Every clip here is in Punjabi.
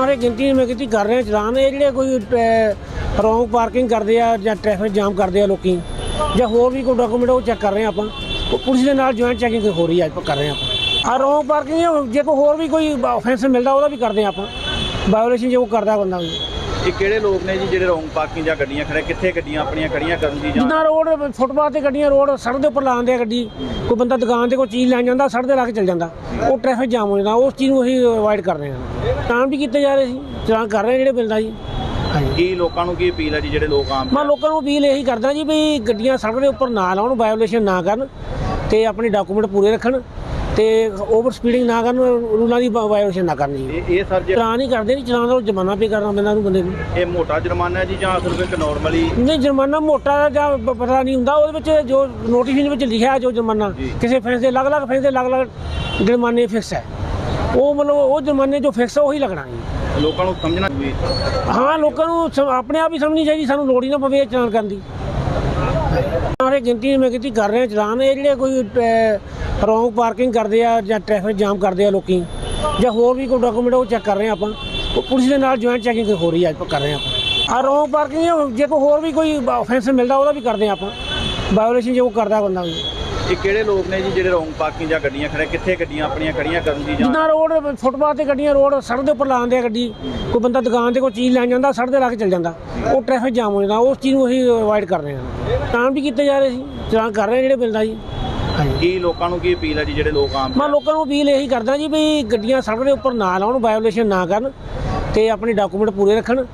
ਸਾਰੇ ਗਿਣਤੀ ਮੈਂ ਕੀਤੀ ਕਰ ਰਹੇ ਆ ਚਲਾਨ ਇਹ ਜਿਹੜੇ ਕੋਈ ਰੋਂਗ ਪਾਰਕਿੰਗ ਕਰਦੇ ਆ ਜਾਂ ਟ੍ਰੈਫਿਕ ਜਾਮ ਕਰਦੇ ਆ ਲੋਕੀ, ਜਾਂ ਹੋਰ ਵੀ ਕੋਈ ਡਾਕੂਮੈਂਟ ਉਹ ਚੈੱਕ ਕਰ ਰਹੇ ਆ ਆਪਾਂ। ਉਹ ਪੁਲਿਸ ਦੇ ਨਾਲ ਜੁਆਇੰਟ ਚੈਕਿੰਗ ਹੋ ਰਹੀ ਆ ਆਪਾਂ ਕਰ ਰਹੇ ਆ ਆਪਾਂ। ਆ ਰੋਂਗ ਪਾਰਕਿੰਗ ਜੇ ਕੋਈ ਹੋਰ ਵੀ ਕੋਈ ਆਫੈਂਸ ਮਿਲਦਾ, ਉਹਦਾ ਵੀ ਕਰਦੇ ਆ ਆਪਾਂ। ਵਾਇਓਲੇਸ਼ਨ ਜੇ ਉਹ ਕਰਦਾ ਬੰਦਾ ਵੀ। ਇਹ ਕਿਹੜੇ ਲੋਕ ਨੇ ਜੀ ਜਿਹੜੇ ਰੋਂਗ ਪਾਰਕਿੰਗ ਜਾਂ ਗੱਡੀਆਂ ਖੜੇ ਕਿੱਥੇ ਗੱਡੀਆਂ ਆਪਣੀਆਂ ਖੜੀਆਂ ਕਰਨ ਦੀ ਜਾਂ ਜਿੱਦਾਂ ਰੋਡ ਫੁੱਟਪਾਥ ਤੇ ਗੱਡੀਆਂ ਰੋਡ ਸੜਕ ਦੇ ਉੱਪਰ ਲਾਉਂਦੇ ਆ ਗੱਡੀ। ਕੋਈ ਬੰਦਾ ਦੁਕਾਨ ਤੇ ਕੋਈ ਚੀਜ਼ ਲੈਣ ਜਾਂਦਾ ਸੜਕ ਤੇ ਲਾ ਕੇ ਚੱਲ ਜਾਂਦਾ। ਉਹ ਟ੍ਰੈਫਿਕ ਜਾਮ ਹੋ ਜਾਂਦਾ ਉਸ ਚੀਜ਼ ਨੂੰ ਅਸੀਂ ਅਵਾਇਡ ਕਰ ਰਹੇ ਹਾਂ। ਚਲਾਨ ਵੀ ਕੀਤੇ ਜਾ ਰਹੇ ਸੀ ਚਲਾਨ ਕਰ ਰਹੇ ਜਿਹੜੇ ਮਿਲਦਾ ਜੀ। ਕੀ ਲੋਕਾਂ ਨੂੰ ਕੀ ਅਪੀਲ ਹੈ ਜੀ ਜਿਹੜੇ ਲੋਕ ਆਮ ਮੈਂ ਲੋਕਾਂ ਨੂੰ ਅਪੀਲ ਇਹੀ ਕਰਦਾ ਜੀ ਵੀ ਗੱਡੀਆਂ ਸੜਕ ਦੇ ਉੱਪਰ ਨਾ ਲਾਉਣ ਵਾਇਓਲੇਸ਼ਨ ਨਾ ਕਰਨ ਤੇ ਆਪਣੇ ਡਾਕੂਮੈਂਟ ਪੂਰੇ ਰੱਖਣ। ਤੇ ਓਵਰ ਸਪੀਡਿੰਗ ਨਾ ਕਰਨ ਰੂਲਾਂ ਦੀ ਵਾਇਓਲੇਸ਼ਨ ਨਾ ਕਰਨ। ਜੀ ਇਹ ਸਰ ਜੇ ਚਲਾਨ ਹੀ ਕਰਦੇ ਨਹੀਂ ਚਲਾਨ ਦਾ ਜੁਰਮਾਨਾ ਪੇ ਕਰਨਾ ਪੈਂਦਾ ਉਹਨੂੰ ਬੰਦੇ ਨੂੰ। ਇਹ ਮੋਟਾ ਜੁਰਮਾਨਾ ਹੈ ਜੀ ਜਾਂ ਸਿਰਫ ਇੱਕ ਨਾਰਮਲੀ ਨਹੀਂ ਜੁਰਮਾਨਾ ਮੋਟਾ ਜਾਂ ਪਤਾ ਨਹੀਂ ਹੁੰਦਾ ਉਹਦੇ ਵਿੱਚ ਜੋ ਨੋਟੀਫਿਕੇਸ਼ਨ ਵਿੱਚ ਲਿਖਿਆ ਜੋ ਜੁਰਮਾਨਾ। ਕਿਸੇ ਫੈਂਸ ਦੇ ਅਲੱਗ-ਅਲੱਗ ਫੈਂਸ ਦੇ ਅਲੱਗ-ਅਲੱਗ ਜੁਰਮਾਨੇ ਫਿਕਸ ਹੈ। ਉਹ ਮਤਲਬ ਉਹ ਜੁਰਮਾਨੇ ਜੋ ਫਿਕਸ ਹੈ ਉਹੀ ਲੱਗਣਾ ਜੀ। ਲੋਕਾਂ ਨੂੰ ਸਮਝਣਾ ਹਾਂ ਲੋਕਾਂ ਨੂੰ ਆਪਣੇ ਆਪ ਹੀ ਸਮਝਣੀ ਚਾਹੀਦੀ ਸਾਨੂੰ ਲੋੜ ਹੀ ਨਾ ਪਵੇ ਚਲਾਨ ਕਰਨ ਦੀ। ਸਾਰੇ ਗਿਣਤੀ ਮੈਂ ਕੀਤੀ ਕਰ ਰਹੇ ਚਲਾਨ। ਇਹ ਜਿਹੜੇ ਕੋਈ ਰੋਂਗ ਪਾਰਕਿੰਗ ਕਰਦੇ ਆ ਜਾਂ ਟ੍ਰੈਫਿਕ ਜਾਮ ਕਰਦੇ ਆ ਲੋਕੀ ਜਾਂ ਹੋਰ ਵੀ ਕੋਈ ਡਾਕੂਮੈਂਟ ਉਹ ਚੈੱਕ ਕਰ ਰਹੇ ਆ ਆਪਾਂ ਉਹ ਪੁਲਿਸ ਦੇ ਨਾਲ ਜੁਆਇੰਟ ਚੈਕਿੰਗ ਹੋ ਰਹੀ ਆ ਆਪਾਂ ਕਰ ਰਹੇ ਆ ਆਪਾਂ। ਆ ਰੋਂਗ ਪਾਰਕਿੰਗ ਜੇ ਕੋਈ ਹੋਰ ਵੀ ਕੋਈ ਆਫੈਂਸ ਮਿਲਦਾ ਉਹਦਾ ਵੀ ਕਰਦੇ ਆ ਆਪਾਂ। ਵਾਇਓਲੇਸ਼ਨ ਜੇ ਉਹ ਕਰਦਾ ਬੰਦਾ ਵੀ। ਇਹ ਕਿਹੜੇ ਲੋਕ ਨੇ ਜੀ ਜਿਹੜੇ ਰੋਂਗ ਪਾਰਕਿੰਗ ਜਾਂ ਗੱਡੀਆਂ ਖੜੇ ਕਿੱਥੇ ਗੱਡੀਆਂ ਆਪਣੀਆਂ ਖੜੀਆਂ ਕਰਨ ਦੀ ਜਾਂ ਜਿੱਦਾਂ ਰੋਡ ਫੁੱਟਪਾਥ ਤੇ ਗੱਡੀਆਂ ਰੋਡ ਸੜਕ ਦੇ ਉੱਪਰ ਲਾਉਂਦੇ ਆ ਗੱਡੀ ਕੋਈ ਬੰਦਾ ਦੁਕਾਨ ਤੇ ਕੋਈ ਚੀਜ਼ ਲੈਣ ਜਾਂਦਾ ਸੜਕ ਤੇ ਲਾ ਕੇ ਚੱਲ ਜਾਂਦਾ ਉਹ ਟ੍ਰੈਫਿਕ ਜਾਮ ਹੋ ਜਾਂਦਾ ਉਸ ਚੀਜ਼ ਨੂੰ ਅਸੀਂ ਅਵਾਇਡ ਕਰ ਰਹੇ ਹਾਂ ਚਲਾਨ ਵੀ ਕੀਤੇ ਜਾ ਰਹੇ ਸੀ ਚਲਾਨ ਕਰ ਰਹੇ ਜਿਹੜੇ ਮਿਲਦਾ ਜੀ। ਕੀ ਲੋਕਾਂ ਨੂੰ ਕੀ ਅਪੀਲ ਹੈ ਜੀ ਜਿਹੜੇ ਲੋਕ ਆਮ ਮੈਂ ਲੋਕਾਂ ਨੂੰ ਅਪੀਲ ਇਹੀ ਕਰਦਾ ਜੀ ਵੀ ਗੱਡੀਆਂ ਸੜਕ ਦੇ ਉੱਪਰ ਨਾ ਲਾਉਣ ਵਾਇਓਲੇਸ਼ਨ ਨਾ ਕਰਨ ਤੇ ਆਪਣੇ ਡਾਕੂਮੈਂਟ ਪੂਰੇ ਰੱਖਣ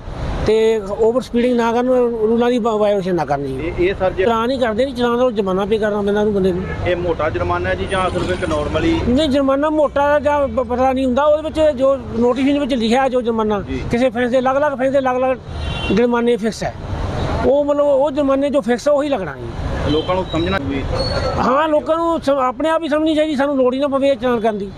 ਤੇ ਓਵਰ ਸਪੀਡਿੰਗ ਨਾ ਕਰਨ ਰੂਲਾਂ ਦੀ ਵਾਇਓਲੇਸ਼ਨ ਨਾ ਕਰਨ ਜੀ। ਇਹ ਇਹ ਸਰ ਜੇ ਚਲਾਨ ਹੀ ਕਰਦੇ ਨਹੀਂ ਚਲਾਨ ਦਾ ਜੁਰਮਾਨਾ ਪੇ ਕਰਨਾ ਪੈਂਦਾ ਉਹਨੂੰ ਬੰਦੇ ਨੂੰ। ਇਹ ਮੋਟਾ ਜੁਰਮਾਨਾ ਹੈ ਜੀ ਜਾਂ ਸਿਰਫ ਇੱਕ ਨਾਰਮਲੀ ਨਹੀਂ ਜੁਰਮਾਨਾ ਮੋਟਾ ਜਾਂ ਪਤਾ ਨਹੀਂ ਹੁੰਦਾ ਉਹਦੇ ਵਿੱਚ ਜੋ ਨੋਟੀਫਿਕੇਸ਼ਨ ਵਿੱਚ ਲਿਖਿਆ ਜੋ ਜੁਰਮਾਨਾ। ਕਿਸੇ ਫੈਂਸ ਦੇ ਅਲੱਗ-ਅਲੱਗ ਫੈਂਸ ਦੇ ਅਲੱਗ-ਅਲੱਗ ਜੁਰਮਾਨੇ ਫਿਕਸ ਹੈ। ਉਹ ਮਤਲਬ ਉਹ ਜੁਰਮਾਨੇ ਜੋ ਫਿਕਸ ਹੈ ਉਹੀ ਲੱਗਣਾ ਜੀ। ਲੋਕਾਂ ਨੂੰ ਸਮਝਣਾ ਵੀ ਹਾਂ, ਲੋਕਾਂ ਨੂੰ ਆਪਣੇ ਆਪ ਹੀ ਸਮਝਣੀ ਚਾਹੀਦੀ, ਸਾਨੂੰ ਲੋੜ ਹੀ ਨਾ ਪਵੇ ਇਹ ਚਲਾਨ ਕਰਨ ਦੀ।